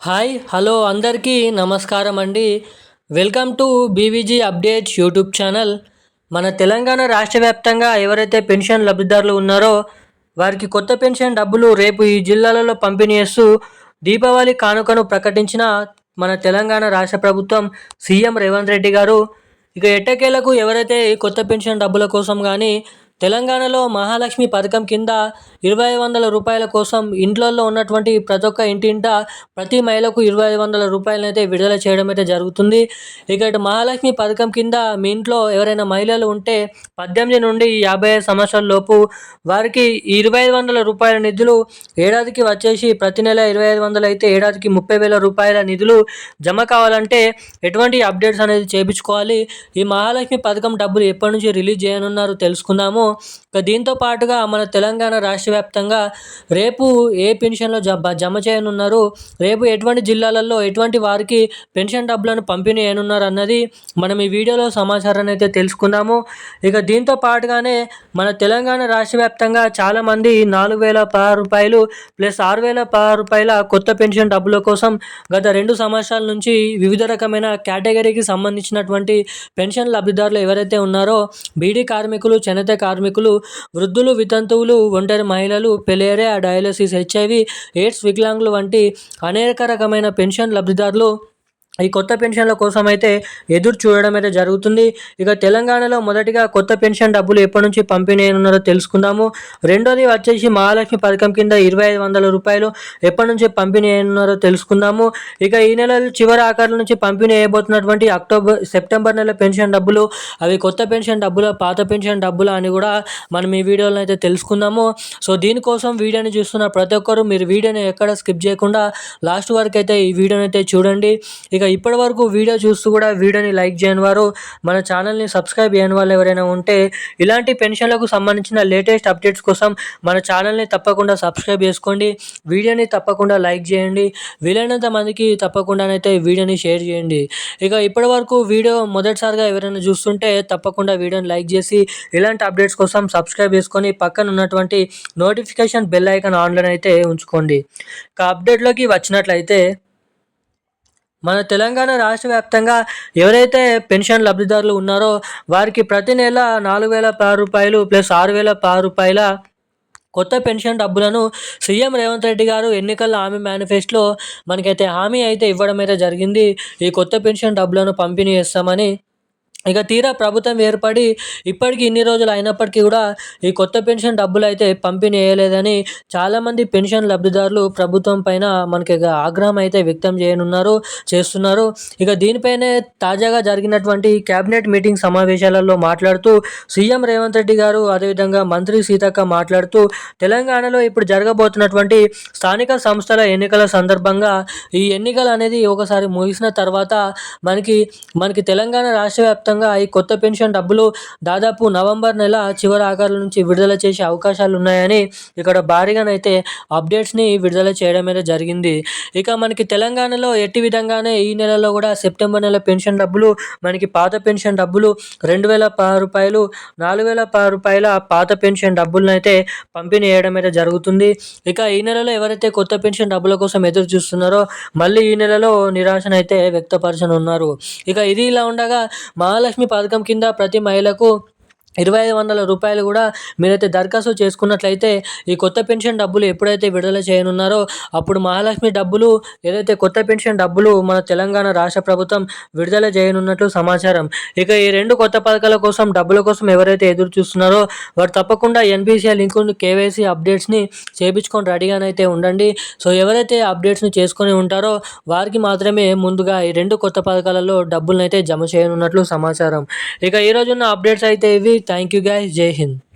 Hi hello అందరికీ నమస్కారం అండి. Welcome to BVG updates YouTube channel. మన తెలంగాణ రాష్ట్ర వ్యాప్తంగా ఎవరైతే పెన్షన్ లబ్ధిదారులు ఉన్నారో వారికి కొత్త పెన్షన్ డబ్బులు రేపు ఈ జిల్లాలలో పంపిణీ చేస్తూ దీపావళి కానుకను ప్రకటించిన మన తెలంగాణ రాష్ట్ర ప్రభుత్వం సీఎం రేవంత్ రెడ్డి గారు. ఇక ఎట్టకేలకు ఎవరైతే కొత్త పెన్షన్ డబ్బుల కోసం కానీ తెలంగాణలో మహాలక్ష్మి పథకం కింద ఇరవై వందల రూపాయల కోసం ఇంట్లలో ఉన్నటువంటి ప్రతి ఒక్క ఇంటింట ప్రతి మహిళకు ఇరవై వందల రూపాయలనైతే విడుదల చేయడం అయితే జరుగుతుంది. ఇక మహాలక్ష్మి పథకం కింద మీ ఇంట్లో ఎవరైనా మహిళలు ఉంటే పద్దెనిమిది నుండి యాభై ఐదు సంవత్సరాల లోపు వారికి ఇరవై ఐదు వందల రూపాయల నిధులు ఏడాదికి వచ్చేసి ప్రతి నెల ఇరవై ఐదు వందలు అయితే ఏడాదికి ముప్పై వేల రూపాయల నిధులు జమ కావాలంటే ఎటువంటి అప్డేట్స్ అనేది చేయించుకోవాలి ఈ మహాలక్ష్మి పథకం డబ్బులు ఎప్పటి నుంచి రిలీజ్ చేయనున్నారు తెలుసుకుందాము. ఇక దీంతో పాటుగా మన తెలంగాణ రాష్ట్ర వ్యాప్తంగా రేపు ఏ పెన్షన్లో జమ జమ చేయనున్నారు? రేపు ఎటువంటి జిల్లాలలో ఎటువంటి వారికి పెన్షన్ డబ్బులను పంపిణీ చేయనున్నారు అన్నది మనం ఈ వీడియోలో సమాచారాన్ని అయితే తెలుసుకుందాము. ఇక దీంతో పాటుగానే మన తెలంగాణ రాష్ట్ర వ్యాప్తంగా చాలామంది నాలుగు వేల పదహారు రూపాయలు ప్లస్ ఆరు వేల పదహారు రూపాయల కొత్త పెన్షన్ డబ్బుల కోసం గత రెండు సంవత్సరాల నుంచి వివిధ రకమైన కేటగిరీకి సంబంధించినటువంటి పెన్షన్ లబ్ధిదారులు ఎవరైతే ఉన్నారో బీడీ కార్మికులు చేనేత కార్మికులు కార్మికులు వృద్ధులు వితంతువులు ఒంటరి మహిళలు పెలేరియా డయాలసిస్ హెచ్ఐవి ఎయిడ్స్ వికలాంగులు వంటి అనేక రకమైన పెన్షన్ లబ్ధిదారులు ఈ కొత్త పెన్షన్ల కోసం అయితే ఎదురు చూడడం అయితే జరుగుతుంది. ఇక తెలంగాణలో మొదటిగా కొత్త పెన్షన్ డబ్బులు ఎప్పటి నుంచి పంపిణీ ఉన్నారో తెలుసుకుందాము. రెండోది వచ్చేసి మహాలక్ష్మి పథకం కింద ఇరవై ఐదు వందల రూపాయలు ఎప్పటి నుంచి పంపిణీ ఉన్నారో తెలుసుకుందాము. ఇక ఈ నెల చివరి ఆఖరి నుంచి పంపిణీ అయిపోతున్నటువంటి అక్టోబర్ సెప్టెంబర్ నెల పెన్షన్ డబ్బులు అవి కొత్త పెన్షన్ డబ్బులు పాత పెన్షన్ డబ్బులు అని కూడా మనం ఈ వీడియోలో అయితే తెలుసుకుందాము. సో దీనికోసం వీడియోని చూస్తున్న ప్రతి ఒక్కరు మీరు వీడియోని ఎక్కడ స్కిప్ చేయకుండా లాస్ట్ వరకు అయితే ఈ వీడియోని అయితే చూడండి. ఇక ఇప్పటి వరకు వీడియో చూస్తూ కూడా వీడియోని లైక్ చేయని వారు మన ఛానల్ని సబ్స్క్రైబ్ చేయని వాళ్ళు ఎవరైనా ఉంటే ఇలాంటి పెన్షన్లకు సంబంధించిన లేటెస్ట్ అప్డేట్స్ కోసం మన ఛానల్ని తప్పకుండా సబ్స్క్రైబ్ చేసుకోండి. వీడియోని తప్పకుండా లైక్ చేయండి. వీలైనంత మందికి తప్పకుండానైతే వీడియోని షేర్ చేయండి. ఇక ఇప్పటి వరకు వీడియో మొదటిసారిగా ఎవరైనా చూస్తుంటే తప్పకుండా వీడియోని లైక్ చేసి ఇలాంటి అప్డేట్స్ కోసం సబ్స్క్రైబ్ చేసుకొని పక్కన ఉన్నటువంటి నోటిఫికేషన్ బెల్ ఐకాన్ ఆన్లైన్ అయితే ఉంచుకోండి. ఇక అప్డేట్లోకి వచ్చినట్లయితే మన తెలంగాణ రాష్ట్ర వ్యాప్తంగా ఎవరైతే పెన్షన్ లబ్ధిదారులు ఉన్నారో వారికి ప్రతి నెల నాలుగు వేల పది రూపాయలు ప్లస్ ఆరు వేల పది రూపాయల కొత్త పెన్షన్ డబ్బులను సీఎం రేవంత్ రెడ్డి గారు ఎన్నికల హామీ మేనిఫెస్టోలో మనకైతే హామీ అయితే ఇవ్వడం అయితే జరిగింది. ఈ కొత్త పెన్షన్ డబ్బులను పంపిణీ చేస్తామని ఇక తీరా ప్రభుత్వం ఏర్పడి ఇప్పటికి ఇన్ని రోజులు అయినప్పటికీ కూడా ఈ కొత్త పెన్షన్ డబ్బులు అయితే పంపిణీ చేయలేదని చాలామంది పెన్షన్ లబ్ధిదారులు ప్రభుత్వం పైన మనకి ఆగ్రహం అయితే వ్యక్తం చేయనున్నారు చేస్తున్నారు. ఇక దీనిపైనే తాజాగా జరిగినటువంటి కేబినెట్ మీటింగ్ సమావేశాలలో మాట్లాడుతూ సీఎం రేవంత్ రెడ్డి గారు అదేవిధంగా మంత్రి సీతక్క మాట్లాడుతూ తెలంగాణలో ఇప్పుడు జరగబోతున్నటువంటి స్థానిక సంస్థల ఎన్నికల సందర్భంగా ఈ ఎన్నికలు అనేది ఒకసారి ముగిసిన తర్వాత మనకి మనకి తెలంగాణ రాష్ట్ర వ్యాప్తంగా ఫలితంగా ఈ కొత్త పెన్షన్ డబ్బులు దాదాపు నవంబర్ నెల చివరి ఆఖరి నుంచి విడుదల చేసే అవకాశాలు ఉన్నాయని ఇక్కడ భారీగానైతే అప్డేట్స్ని విడుదల చేయడం అయితే జరిగింది. ఇక మనకి తెలంగాణలో ఎట్టి విధంగానే ఈ నెలలో కూడా సెప్టెంబర్ నెల పెన్షన్ డబ్బులు మనకి పాత పెన్షన్ డబ్బులు రెండు వేల రూపాయలు నాలుగు వేల రూపాయల పాత పెన్షన్ డబ్బులను అయితే పంపిణీ చేయడం అయితే జరుగుతుంది. ఇక ఈ నెలలో ఎవరైతే కొత్త పెన్షన్ డబ్బుల కోసం ఎదురు చూస్తున్నారో మళ్ళీ ఈ నెలలో నిరాశనైతే వ్యక్తపరచనున్నారు. ఇక ఇది ఇలా ఉండగా మా మహాలక్ష్మి పథకం కింద ప్రతి మహిళకు ఇరవై ఐదు వందల రూపాయలు కూడా మీరైతే దరఖాస్తు చేసుకున్నట్లయితే ఈ కొత్త పెన్షన్ డబ్బులు ఎప్పుడైతే విడుదల చేయనున్నారో అప్పుడు మహాలక్ష్మి డబ్బులు ఏదైతే కొత్త పెన్షన్ డబ్బులు మన తెలంగాణ రాష్ట్ర ప్రభుత్వం విడుదల చేయనున్నట్లు సమాచారం. ఇక ఈ రెండు కొత్త పథకాల కోసం డబ్బుల కోసం ఎవరైతే ఎదురు చూస్తున్నారో వారు తప్పకుండా ఎన్పిసిఐ లింకు కేవైసీ అప్డేట్స్ని చేపించుకొని రెడీగానైతే ఉండండి. సో ఎవరైతే అప్డేట్స్ని చేసుకొని ఉంటారో వారికి మాత్రమే ముందుగా ఈ రెండు కొత్త పథకాలలో డబ్బులను అయితే జమ చేయనున్నట్లు సమాచారం. ఇక ఈరోజున్న అప్డేట్స్ అయితే ఇవి. Thank you guys. Jai Hind.